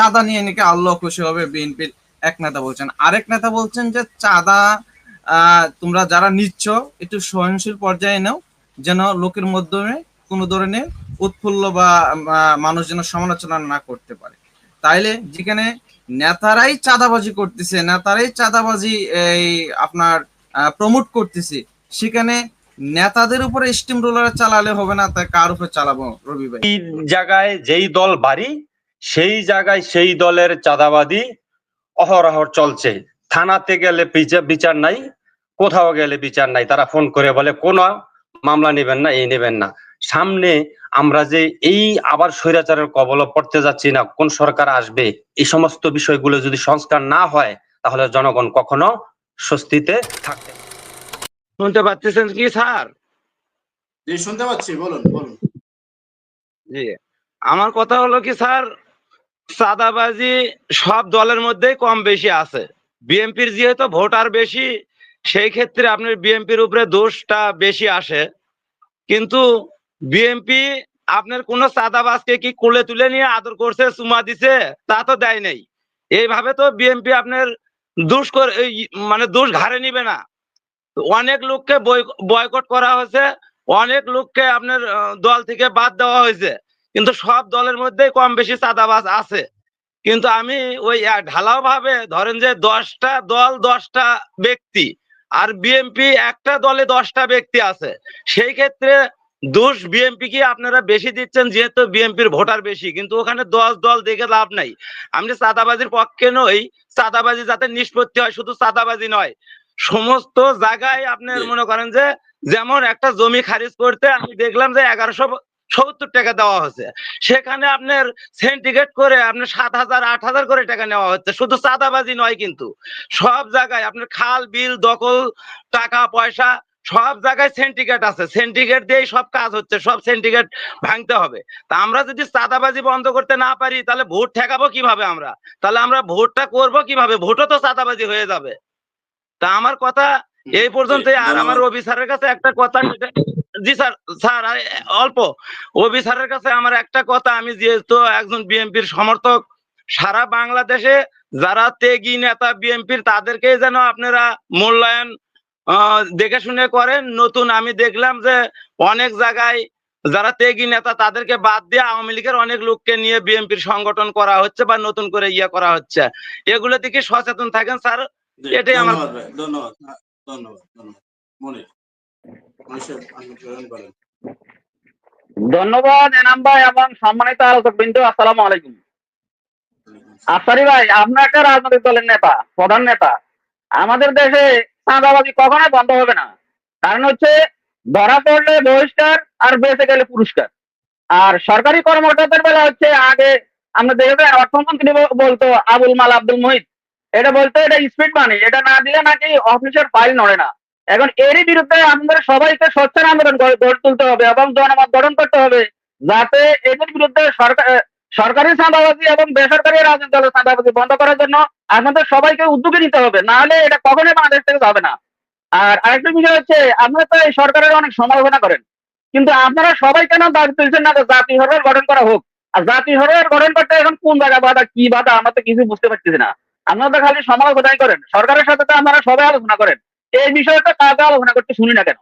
চাঁদা নিয়ে নাকি আল্লাহ খুশি হবে? বিএনপির এক নেতা বলছেন। আরেক নেতা বলছেন যে, চাঁদা তোমরা যারা নিচ্ছ, একটু সহনশীল পর্যায়ে নাও, যেন লোকের মাধ্যমে কোনো ধরনের উৎফুল্ল বা মানুষ যেন সমালোচনা না করতে পারে। তাইলে যেখানে নেতারাই চাঁদাবাজি করতেছে, নেতারাই চাঁদাবাজি, এই, আপনার প্রমোট করতেছে, সেখানে নেতাদের উপরে স্টিম রোলার চালালে হবে না তাই কার উপরে চালাবো রবি ভাই? জায়গায় যেই দল বাড়ি সেই জায়গায় সেই দলের চাঁদাবাদি অহরহ চলছে। থানাতে গেলে বিচা- বিচার নাই কোথাও গেলে বিচার নাই। তারা ফোন করে বলে কোন মামলা নেবেন না এই নেবেন না। সামনে আমরা যে এই আবার স্বৈরাচারের কবল পড়তে যাচ্ছি না কোন সরকার আসবে এই সমস্ত বিষয়গুলো যদি সংস্কার না হয় তাহলে জনগণ কখনো স্বস্তিতে থাকবে শুনতে পাচ্ছেন কি স্যার? জি শুনতে পাচ্ছি। বলুন বলুন। জি। আমার কথা হলো কি স্যার চাঁদাবাজি সব দলের মধ্যেই কম বেশি আছে। বিএনপির যেহেতু ভোটার বেশি, সেই ক্ষেত্রে আপনার বিএনপির উপরে দোষটা বেশি আসে। কিন্তু বিএনপি আপনার কোন চাঁদাবাজকে কি কোলে তুলে নিয়ে আদর করছে, চুমা দিছে, তা তো দেয় নাই। এইভাবে তো বিএনপি আপনার দোষ করে মানে দোষ ঘাড়ে নিবে না। অনেক লোককে বয়কট করা হয়েছে, অনেক লোককে আপনার দল থেকে বাদ দেওয়া হয়েছে। কিন্তু সব দলের মধ্যেই কম বেশি চাঁদাবাজ আছে। কিন্তু আমি ওই ঢালাও ভাবে ধরেন যে দশটা দল দশটা ব্যক্তি আর বিএমপি একটা দলে দশটা ব্যক্তি আছে সেই ক্ষেত্রে দোষ বিএমপি কি আপনারা বেশি দিচ্ছেন যেহেতু বিএনপির ভোটার বেশি কিন্তু ওখানে দশ দল দেখে লাভ নাই। আমি চাঁদাবাজির পক্ষে নই চাঁদাবাজি যাতে নিষ্পত্তি হয় শুধু চাঁদাবাজি নয়। সমস্ত জায়গায় আপনার জি। মনে করেন যে যেমন একটা জমি খারিজ করতে আমি দেখলাম যে এগারোশো সত্তর টাকা দেওয়া হচ্ছে। সেখানে আপনার সেন্টিগ্রেট করে আপনার সাত হাজার আট হাজার করে টাকা নেওয়া হচ্ছে। শুধু চাঁদাবাজি নয় কিন্তু সব জায়গায় আপনার খাল বিল দখল টাকা পয়সা সব জায়গায় সেন্টিগ্রেট আছে। সেন্টিগ্রেট দিয়েই সব কাজ হচ্ছে সব সেন্টিগ্রেট ভাঙতে হবে। তা আমরা যদি চাঁদাবাজি বন্ধ করতে না পারি তাহলে ভোট ঠেকাবো কীভাবে আমরা? তাহলে আমরা ভোটটা করব কীভাবে? ভোটও তো চাঁদাবাজি হয়ে যাবে। তা আমার কথা এই পর্যন্তই। আর আমার। রবি স্যারের কাছে একটা কথা জি স্যার স্যার অল্প। রবি স্যারের কাছে আমার একটা কথা আমি যেহেতু একজন বিএনপির সমর্থক সারা বাংলাদেশে যারা তেগি নেতা বিএনপির তাদেরকে যেন আপনারা মূল্যায়ন দেখে শুনে করেন। নতুন আমি দেখলাম যে অনেক জায়গায় যারা তেগি নেতা তাদেরকে বাদ দিয়ে আওয়ামী লীগের অনেক লোককে নিয়ে বিএনপির সংগঠন করা হচ্ছে বা নতুন করে ইয়ে করা হচ্ছে। এগুলো থেকে সচেতন থাকেন স্যার। এটাই আমার- ধন্যবাদ ধন্যবাদ ধন্যবাদ ধন্যবাদ করেন এনাম ভাই এবং সম্মানিত আলোচক বিন্দু আসসালামু আলাইকুম। আফসারি ভাই আপনার একটা রাজনৈতিক দলের নেতা প্রধান নেতা। আমাদের দেশে চাঁদাবাজি কখনোই বন্ধ হবে না। কারণ হচ্ছে ধরা পড়লে বহিষ্কার আর বেঁচে গেলে পুরস্কার। আর সরকারি কর্মকর্তাদের বেলা হচ্ছে আগে আমরা দেখেছি অর্থমন্ত্রী বলতো আবুল মাল আব্দুল মহিত এটা বলতো এটা স্পিড মানি এটা না দিলে নাকি অফিসের ফাইল নড়ে না। এখন এরই বিরুদ্ধে আমাদের সবাইকে সোচ্চার আন্দোলন গড়ে তুলতে হবে এবং জনমত গঠন করতে হবে যাতে এদের বিরুদ্ধে সরকার চাঁদাবাজি এবং বেসরকারি রাজনৈতিক দলের চাঁদাবাজি বন্ধ করার জন্য আপনাদের সবাইকে উদ্যোগে নিতে হবে। না হলে এটা কখনোই বাংলাদেশ থেকে যাবে না। আর আরেকটা বিষয় হচ্ছে, আপনারা তো এই সরকারের অনেক সমালোচনা করেন। কিন্তু আপনারা সবাই কেন দাবি তুলছেন না জাতি সরকার গঠন করা হোক? আর জাতি সরকার গঠন করতে এখন কোন জায়গা বাধা, কি বাধা, আমরা তো কিছু বুঝতে পারতেছি না। আপনারা তো খালি সমালোচনাই করেন। সরকারের সাথে তো আপনারা সবাই আলোচনা করেন। এই বিষয়টা কাউকে আলোচনা করতে শুনি না কেন?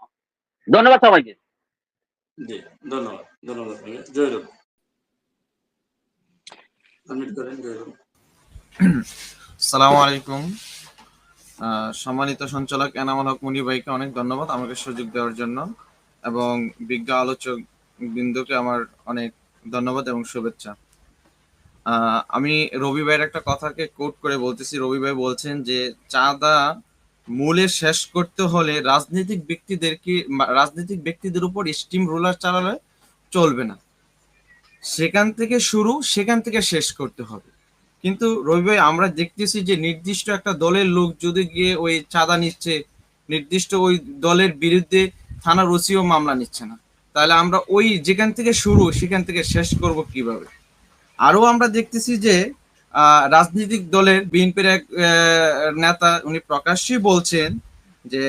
ধন্যবাদ সবাইকে। ধন্যবাদ ধন্যবাদ সালাম আলাইকুম। সম্মানিত সঞ্চালক এনামুল হক মুনি ভাইকে অনেক ধন্যবাদ আমাকে সুযোগ দেওয়ার জন্য এবং বিজ্ঞ আলোচক বিন্দুকে আমার অনেক ধন্যবাদ এবং শুভেচ্ছা। আহ, আমি রবি ভাইয়ের একটা কথাকে কোট করে বলতেছি। রবি ভাই বলছেন যে চাঁদা মূলে শেষ করতে হলে রাজনৈতিক ব্যক্তিদেরকে রাজনৈতিক ব্যক্তিদের উপর স্টিম রোলার চালালে চলবে না। সেখান থেকে শুরু, সেখান থেকে শেষ করতে হবে। কিন্তু রবি ভাই, আমরা দেখতেছি যে নির্দিষ্ট একটা দলের লোক যদি গিয়ে ওই চাঁদা নিচ্ছে, নির্দিষ্ট ওই দলের বিরুদ্ধে থানার ওসিও মামলা নিচ্ছে না, তাহলে আমরা ওই যেখান থেকে শুরু, সেখান থেকে শেষ করব কীভাবে? আরও আমরা দেখতেছি যে রাজনৈতিক দলের বিএনপির এক নেতা উনি প্রকাশ্যই বলছেন যে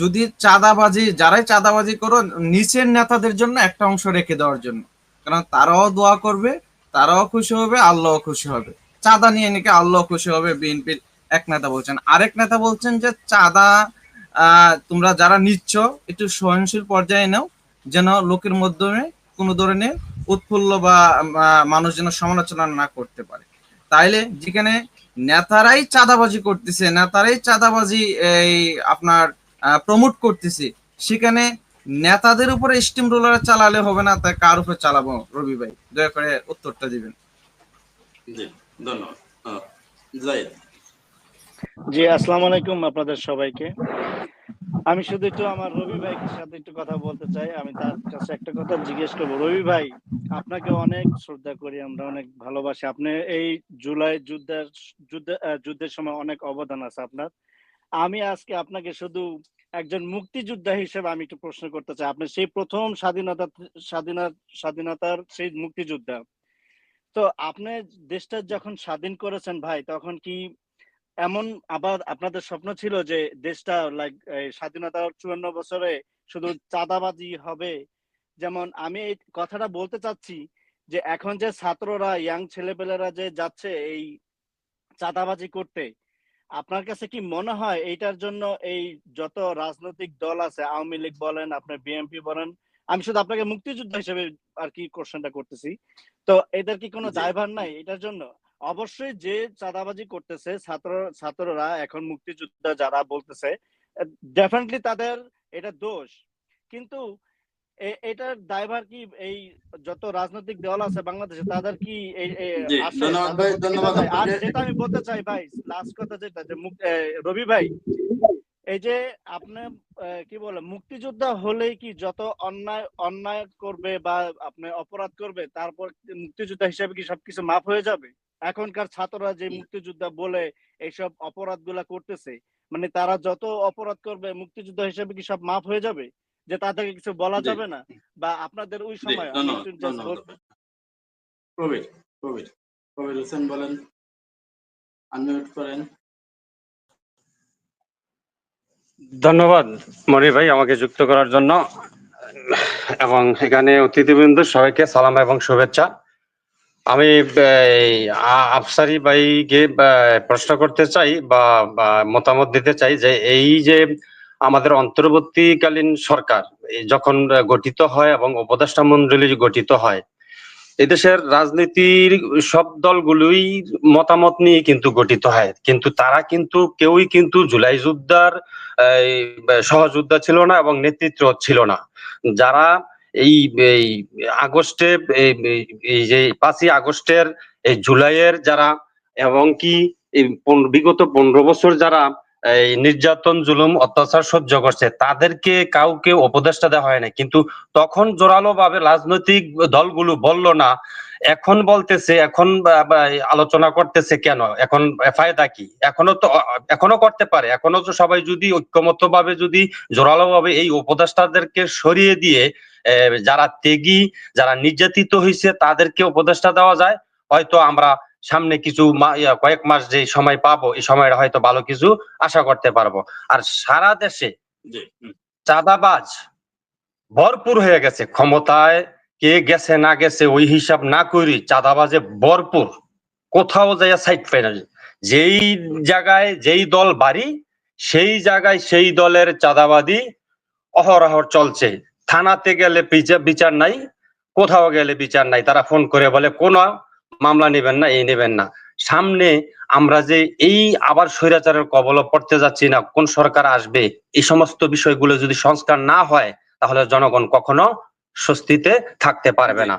যদি চাঁদাবাজি, যারাই চাঁদাবাজি করো নিচের নেতাদের জন্য একটা অংশ রেখে দেওয়ার জন্য। কারণ তারাও দোয়া করবে, তারাও খুশি হবে আল্লাহ খুশি হবে। চাঁদা নিয়ে নাকি আল্লাহ খুশি হবে, বিএনপির এক নেতা বলছেন। আরেক নেতা বলছেন যে চাঁদা তোমরা যারা নিচ্ছ, একটু সহনশীল পর্যায়ে নাও, যেন লোকের মাধ্যমে কোনো ধরনের উৎফুল্ল বা মানুষ যেন সমালোচনা না করতে পারে। তাইলে যেখানে নেতারাই চাঁদাবাজি করতেছে, নেতারাই চাঁদাবাজি এই আপনার প্রমোট করতেছে, সেখানে নেতাদের উপরে স্টিম রোলার চালালে হবে না, তাই কার উপরে চালাবো? রবি ভাই, দয়া করে উত্তরটা দিবেন। ধন্যবাদ। জি, আসসালামু আলাইকুম আপনাদের সবাইকে। আমি শুধু একটু আমার রবি সাথে একটু কথা বলতে চাই। আমি তার কাছে একটা কথা জিজ্ঞেস করব। রবি ভাই, আপনাকে অনেক শ্রদ্ধা করি, আমরা অনেক ভালোবাসি। আপনি এই জুলাই যুদ্ধের, যুদ্ধে যুদ্ধের সময় অনেক অবদান আছে আপনার। আমি আজকে আপনাকে শুধু একজন মুক্তিযোদ্ধা হিসেবে আমি একটু প্রশ্ন করতে চাই। আপনি সেই প্রথম স্বাধীনতা স্বাধীনতা স্বাধীনতার সেই মুক্তিযোদ্ধা। তো আপনি দেশটা যখন স্বাধীন করেছেন ভাই, তখন কি এমন আবার আপনাদের স্বপ্ন ছিল যে দেশটা লাইক স্বাধীনতার চুয়ান্ন বছরে শুধু চাঁদাবাজি হবে? যেমন আমি এই কথাটা বলতে চাচ্ছি যে এখন যে ছাত্ররা ইয়াং ছেলেপেলেরা যে যাচ্ছে এই চাঁদাবাজি করতে আপনার কাছে কি মনে হয় এইটার জন্য এই যত রাজনৈতিক দল আছে আওয়ামী লীগ বলেন আপনার বিএনপি বলেন আমি শুধু আপনাকে মুক্তিযোদ্ধা হিসেবে আর কি কোশ্চেনটা করতেছি। তো এদের কি কোনো। দায়ভার নাই এটার জন্য? অবশ্যই যে চাঁদাবাজি করতেছে ছাত্র ছাত্ররা এখন মুক্তিযোদ্ধা যারা বলতেছে ডেফিনেটলি তাদের এটা দোষ। কিন্তু এটার দায়ভার কি এই যত রাজনৈতিক দল আছে বাংলাদেশে তাদের কি? আর যেটা আমি বলতে চাই ভাই লাস্ট কথা যেটা যে রবি ভাই এই যে আপনি কি বলে মুক্তিযোদ্ধা হলেই কি যত অন্যায় অন্যায় করবে বা আপনি অপরাধ করবে তারপর মুক্তিযোদ্ধা হিসেবে কি সবকিছু মাফ হয়ে যাবে? এখনকার ছাত্ররা যে মুক্তিযোদ্ধা বলে এইসব অপরাধগুলা করতেছে মানে তারা যত অপরাধ করবে মুক্তিযোদ্ধা হিসেবে কি সব মাফ হয়ে যাবে? যে তাদেরকে কিছু বলা যাবে না? বা আপনাদের ওই সময় ধন্যবাদ একটু just ধন্যবাদ। বল- প্রবীর প্রবীর প্রবীর হোসেন বলেন। আনমিউট করেন। ধন্যবাদ মনির ভাই আমাকে যুক্ত করার জন্য। এবং এখানে অতিথিবৃন্দ সবাইকে সালাম এবং শুভেচ্ছা। আমি আফসারি ভাইকে প্রশ্ন করতে চাই, বা মতামত দিতে চাই যে, এই যে আমাদের অন্তর্বর্তীকালীন সরকার যখন গঠিত হয় এবং উপদেষ্টা মন্ডলী গঠিত হয়, এদেশের রাজনীতির সব দলগুলোই মতামত নিয়ে কিন্তু গঠিত হয়। কিন্তু তারা কিন্তু, কেউই কিন্তু জুলাই যুদ্ধার সহযোদ্ধা ছিল না এবং নেতৃত্ব ছিল না। যারা এই আগস্টে এই যে পাঁচই আগস্টের জুলাইয়ের যারা এবং কি বিগত পনেরো বছর যারা এই নির্যাতন, জুলুম, অত্যাচার সহ্য করছে। তাদেরকে কাউকে উপদেষ্টা দেওয়া হয় না কিন্তু তখন জোরালো ভাবে রাজনৈতিক দলগুলো বলল না, এখন বলতেছে, এখন আলোচনা করতেছে কেন? এখন ফায়দা কি? এখনও তো, এখনও করতে পারে। এখনও তো সবাই যদি ঐক্যমত ভাবে যদি জোরালো ভাবে এই উপদেষ্টাদেরকে সরিয়ে দিয়ে যারা ত্যাগী, যারা নির্যাতিত হয়েছে তাদেরকে উপদেষ্টা দেওয়া যায়। হয়তো আমরা সামনে কিছু কয়েক মাস যে সময় পাবো এই সময়টা হয়তো ভালো কিছু আশা করতে পারব। আর সারা দেশে চাঁদাবাজ ভরপুর হয়ে গেছে। ক্ষমতায় কে গেছে না গেছে ওই হিসাব না করি চাঁদাবাজে ভরপুর। কোথাও যাইয়া সাইড পাই না। যেই জায়গায় যেই দল বাড়ি সেই জায়গায় সেই দলের চাঁদাবাদি অহরহর চলছে। থানাতে গেলে বিচার নাই কোথাও গেলে বিচার নাই। তারা ফোন করে বলে কোন মামলা নেবেন না, এই নেবেন না। সামনে আমরা যে এই আবার স্বৈরাচারের কবলে পড়তে যাচ্ছি না, কোন সরকার আসবে, এই সমস্ত বিষয়গুলো যদি সংস্কার না হয়, তাহলে জনগণ কখনো স্বস্তিতে থাকতে পারবে না।